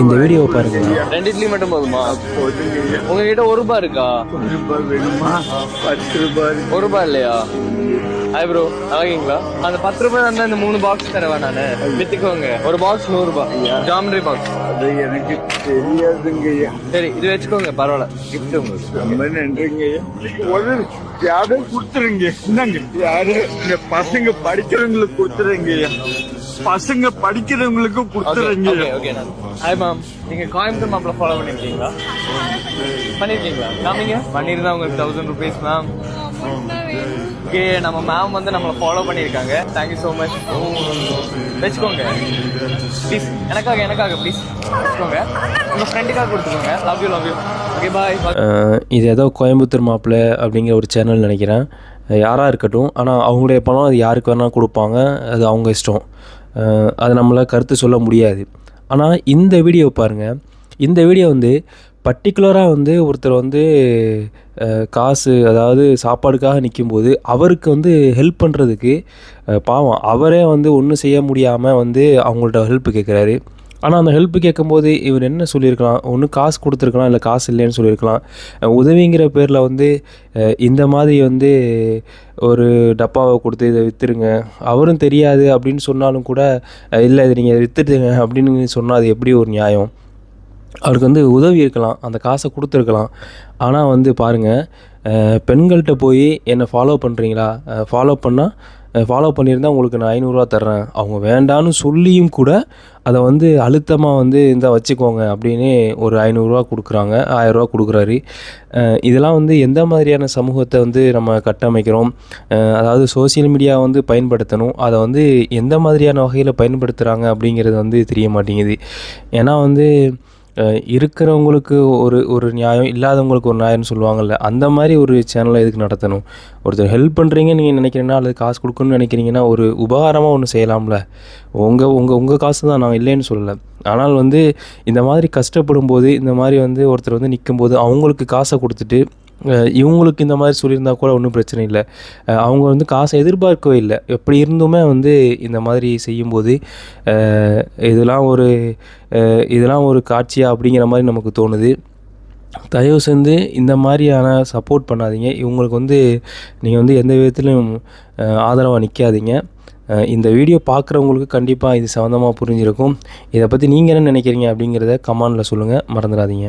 இந்த வீடியோவை பாருங்கள் ரெண்டு இட்லி மட்டும் போதுமா? உங்ககிட்ட ஒரு ரூபாய் இருக்கா? ஒரு ரூபாய் வேணுமா? பத்து ரூபாய் ஒரு ரூபாய் இல்லையா? ஹாய் ப்ரோ நல்லாக்கீங்களா அந்த பத்து ரூபாய் இருந்தா இந்த மூணு பாக்ஸ் தரவா நானு? வித்துக்கோங்க. ஒரு பாக்ஸ் நூறு ரூபாய். ஜாமெட்ரி பாக்ஸ் அது எனக்கு தெரியாதுங்க ஐயா சரி இது வச்சுக்கோங்க பரவாயில்ல. கிஃப்ட் உங்களுக்கு. ரொம்ப நன்றிங்க ஐயா ஒரு யாரும் கொடுத்துருங்க. என்னங்க? யாரு? இந்த பசங்க படிக்கிறவங்களுக்கு கொடுத்துருங்க ஐயா பசங்க படிக்கிறவங்களுக்கு கொடுத்துருங்க ஓகே ஓகே ஹாய் மேம் நீங்கள் கோயம்புத்தூர் மாப்பிள்ள ஃபாலோ பண்ணியிருக்கீங்களா பண்ணிருக்கீங்களா? காமிங்க. பண்ணியிருந்தா உங்களுக்கு தௌசண்ட் ருபீஸ் மேம் ஓகே நம்ம மேம் வந்து நம்மளை ஃபாலோ பண்ணியிருக்காங்க தேங்க்யூ ஸோ மச் வச்சுக்கோங்க. ப்ளீஸ் எனக்காக எனக்காக ப்ளீஸ் வச்சுக்கோங்க. உங்கள் ஃப்ரெண்டுக்காக கொடுத்துக்கோங்க. Love you love you okay bye இது ஏதோ கோயம்புத்தூர் மாப்பிள்ளை அப்படிங்கிற ஒரு சேனல் நினைக்கிறேன். யாராக இருக்கட்டும். ஆனால் அவங்களுடைய பணம் அது யாருக்கு வேணால் கொடுப்பாங்க. அது அவங்க இஷ்டம். அது நம்மளால் கருத்து சொல்ல முடியாது. ஆனால் இந்த வீடியோ பாருங்கள் இந்த வீடியோ வந்து பர்டிகுலராக வந்து ஒருத்தர் வந்து காசு அதாவது சாப்பாடுக்காக நிற்கும்போது அவருக்கு வந்து ஹெல்ப் பண்ணுறதுக்கு பாவம் அவரே வந்து ஒன்றும் செய்ய முடியாமல் வந்து அவங்கள்ட்ட ஹெல்ப் கேட்குறாரு ஆனால் அந்த ஹெல்ப் கேட்கும்போது இவர் என்ன சொல்லியிருக்கலாம் ஒன்று காசு கொடுத்துருக்கலாம் இல்லை காசு இல்லைன்னு சொல்லியிருக்கலாம் உதவிங்கிற பேரில் வந்து இந்த மாதிரி வந்து ஒரு டப்பாவை கொடுத்து இதை விற்றுருங்க அவரும் தெரியாது அப்படின்னு சொன்னாலும் கூட இல்லை இதை நீங்கள் விற்றுடுங்க அப்படின்னு சொன்னால் அது எப்படி ஒரு நியாயம்? அவருக்கு வந்து உதவி இருக்கலாம் அந்த காசை கொடுத்துருக்கலாம். ஆனால் வந்து பாருங்கள் பெண்கள்கிட்ட போய் என்னை ஃபாலோ பண்ணுறீங்களா ஃபாலோ பண்ணால் ஃபாலோ பண்ணியிருந்தா உங்களுக்கு நான் ஐநூறுரூவா தர்றேன். அவங்க வேண்டான்னு சொல்லியும் கூட அதை வந்து அழுத்தமாக வந்து இந்த வச்சுக்கோங்க அப்படின்னு ஒரு ஐநூறுரூவா கொடுக்குறாங்க ஆயிரரூவா கொடுக்குறாரு. இதெல்லாம் வந்து எந்த மாதிரியான சமூகத்தை வந்து நம்ம கட்டமைக்கிறோம்? அதாவது சோஷியல் மீடியா வந்து பயன்படுத்தணும். அதை வந்து எந்த மாதிரியான வகையில் பயன்படுத்துகிறாங்க அப்படிங்கிறது வந்து தெரிய மாட்டேங்குது. ஏன்னா வந்து இருக்கிறவங்களுக்கு ஒரு ஒரு நியாயம் இல்லாதவங்களுக்கு ஒரு நியாயம்னு சொல்லுவாங்கல்ல அந்த மாதிரி ஒரு சேனலை எதுக்கு நடத்தணும்? ஒருத்தர் ஹெல்ப் பண்ணுறீங்கன்னு நீங்கள் நினைக்கிறீங்கன்னா அல்லது காசு கொடுக்கணும்னு நினைக்கிறீங்கன்னா ஒரு உபகாரமாக ஒன்று செய்யலாம்ல. உங்கள் உங்கள் உங்கள் காசு தான் நான் இல்லைன்னு சொல்லலை. ஆனால் வந்து இந்த மாதிரி கஷ்டப்படும் போது இந்த மாதிரி வந்து ஒருத்தர் வந்து நிற்கும்போது அவங்களுக்கு காசை கொடுத்துட்டு இவங்களுக்கு இந்த மாதிரி சொல்லியிருந்தா கூட ஒன்றும் பிரச்சனை இல்லை. அவங்க வந்து காசை எதிர்பார்க்கவே இல்லை. எப்படி இருந்துமே வந்து இந்த மாதிரி செய்யும்போது இதெல்லாம் ஒரு இதெல்லாம் ஒரு காட்சியா அப்படிங்கிற மாதிரி நமக்கு தோணுது. தயவு செஞ்சு இந்த மாதிரியான சப்போர்ட் பண்ணாதீங்க. இவங்களுக்கு வந்து நீங்கள் வந்து எந்த விதத்திலும் ஆதரவாக நிற்காதீங்க இந்த வீடியோ பார்க்குறவங்களுக்கு கண்டிப்பாக இது சம்மந்தமாக புரிஞ்சிருக்கும். இதை பற்றி நீங்கள் என்ன நினைக்கிறீங்க அப்படிங்கிறத கமானில் சொல்லுங்கள் மறந்துடாதீங்க.